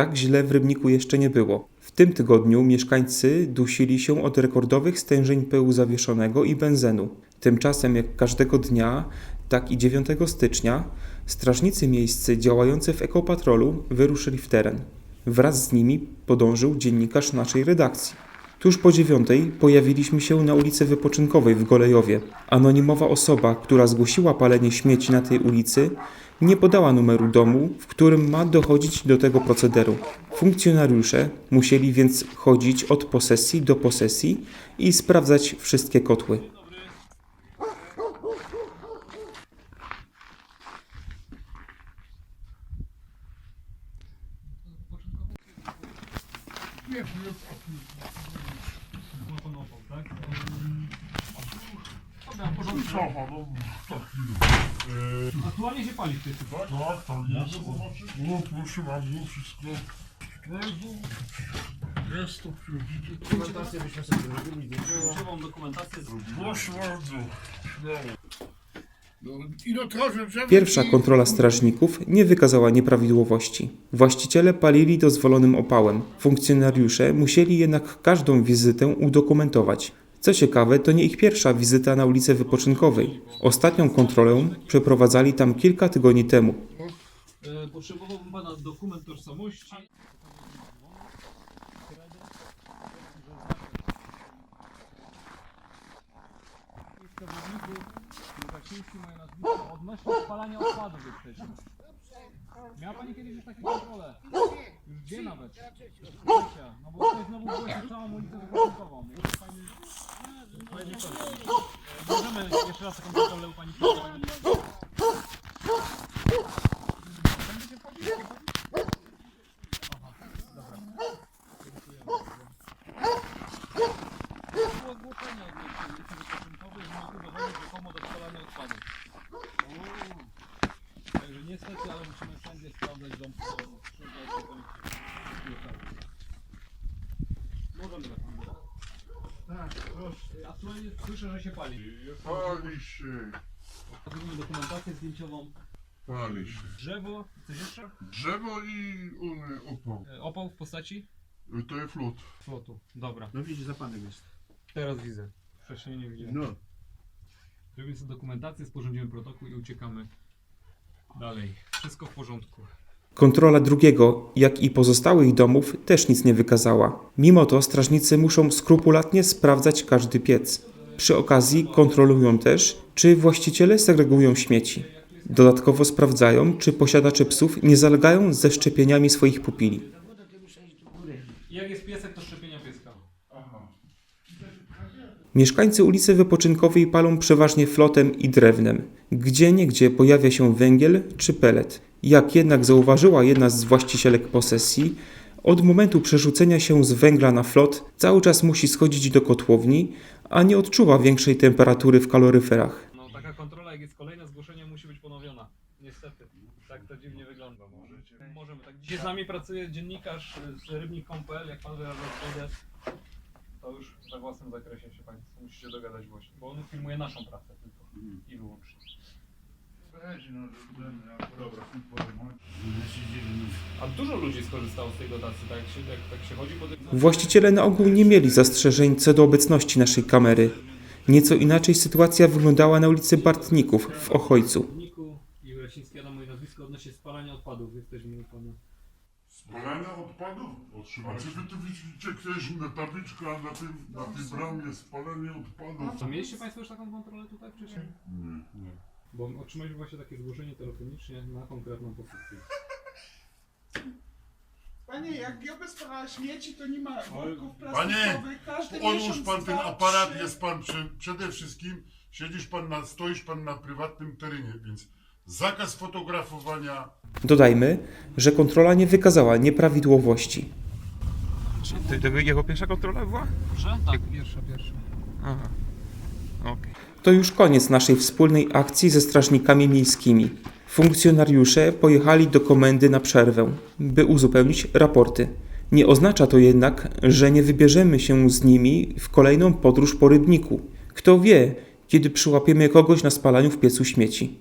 Tak źle w Rybniku jeszcze nie było. W tym tygodniu mieszkańcy dusili się od rekordowych stężeń pyłu zawieszonego i benzenu. Tymczasem jak każdego dnia, tak i 9 stycznia, strażnicy miejscy działający w ekopatrolu wyruszyli w teren. Wraz z nimi podążył dziennikarz naszej redakcji. Tuż po dziewiątej pojawiliśmy się na ulicy Wypoczynkowej w Golejowie. Anonimowa osoba, która zgłosiła palenie śmieci na tej ulicy, nie podała numeru domu, w którym ma dochodzić do tego procederu. Funkcjonariusze musieli więc chodzić od posesji do posesji i sprawdzać wszystkie kotły. Cofa, no tak. Eee, Aktualnie się pali w tej sytuacji. tak, tak, jest. No proszę bardzo, wszystko. Jest to. Dokumentację byśmy sobie zrobili, zdjęciowo. Używam dokumentację z... Proszę bardzo, śmiało. No, I no. Pierwsza kontrola strażników nie wykazała nieprawidłowości. Właściciele palili dozwolonym opałem. Funkcjonariusze musieli jednak każdą wizytę udokumentować. Co ciekawe, to nie ich pierwsza wizyta na ulicy Wypoczynkowej. Ostatnią kontrolę przeprowadzali tam kilka tygodni temu. Potrzebowałbym pana dokument tożsamości. Odnośnie spalania odpadów jesteśmy. Miała pani kiedyś już takie kontrole? Już gdzie nawet? No bo ktoś znowu zgłosił całą ulicę pani... Pani Możemy jeszcze raz taką kontrolę u pani przeprowadzić? Będziecie wchodzić? Było zgłoszenie od ulicy Wypoczynkowej, mogły dowodzić rzekomo do spalania odpadów. Także niestety, ale musimy wszędzie sprawdzać dom. Możemy tak mówić. Tak, proszę. Aktualnie słyszę, że się pali. Pali się, Pokazujemy dokumentację zdjęciową. pali się. Drzewo, coś jeszcze? Drzewo i opał. E, Opał w postaci? To jest flot. Flotu. Dobra, No widzisz, za panem jest. teraz widzę. Wcześniej nie widziałem. No. Zrobimy sobie dokumentację, sporządzimy protokół i uciekamy dalej. Wszystko w porządku. Kontrola drugiego, jak i pozostałych domów też nic nie wykazała. Mimo to strażnicy muszą skrupulatnie sprawdzać każdy piec. Przy okazji kontrolują też, czy właściciele segregują śmieci. Dodatkowo sprawdzają, czy posiadacze psów nie zalegają ze szczepieniami swoich pupili. Jak jest piesek, to szczepienia pieska. Mieszkańcy ulicy Wypoczynkowej palą przeważnie flotem i drewnem. Gdzie niegdzie pojawia się węgiel czy pelet. Jak jednak zauważyła jedna z właścicielek posesji, od momentu przerzucenia się z węgla na flot cały czas musi schodzić do kotłowni, a nie odczuwa większej temperatury w kaloryferach. No taka kontrola, jak jest kolejne zgłoszenie, musi być ponowiona. Niestety. Tak to dziwnie wygląda. Możecie. Możemy tak. Dzisiaj z nami pracuje dziennikarz z rybnik.pl. Jak pan wyraża zgodę, to już we własnym zakresie się państwo musicie dogadać głośno. Bo on filmuje naszą pracę tylko i wyłącznie. Weź, no, ten, ja- dobra, powiem. A dużo ludzi skorzystało z tej dotacji, tak jak się, jak, tak się chodzi po tym. Właściciele na ogół nie mieli zastrzeżeń co do obecności naszej kamery. Nieco inaczej sytuacja wyglądała na ulicy Bartników w Ochojcu. I Lesiński, Adam moje nazwisko odnośnie spalania odpadów. Jesteśmy u pana. Spalania odpadów? A czy wy tu widzicie gdzieś na tabliczka na tym, na tej bramie spalanie odpadów? A mieliście państwo już taką kontrolę tutaj wcześniej? Nie, nie. Bo otrzymaliśmy właśnie takie zgłoszenie telefonicznie na konkretną pozycję. Panie, jak ja bezpala śmieci, to nie ma worków Panie, plastikowych. Każdy Odłóż miesiąc pan ten dwa, aparat, trzy. jest pan przy, przede wszystkim, siedzisz pan na, stoisz pan na prywatnym terenie, więc zakaz fotografowania. Dodajmy, że kontrola nie wykazała nieprawidłowości. To, to jego pierwsza kontrola była? Proszę? Tak, pierwsza, pierwsza. Aha. To już koniec naszej wspólnej akcji ze strażnikami miejskimi. Funkcjonariusze pojechali do komendy na przerwę, by uzupełnić raporty. Nie oznacza to jednak, że nie wybierzemy się z nimi w kolejną podróż po rybniku. Kto wie, kiedy przyłapiemy kogoś na spalaniu w piecu śmieci.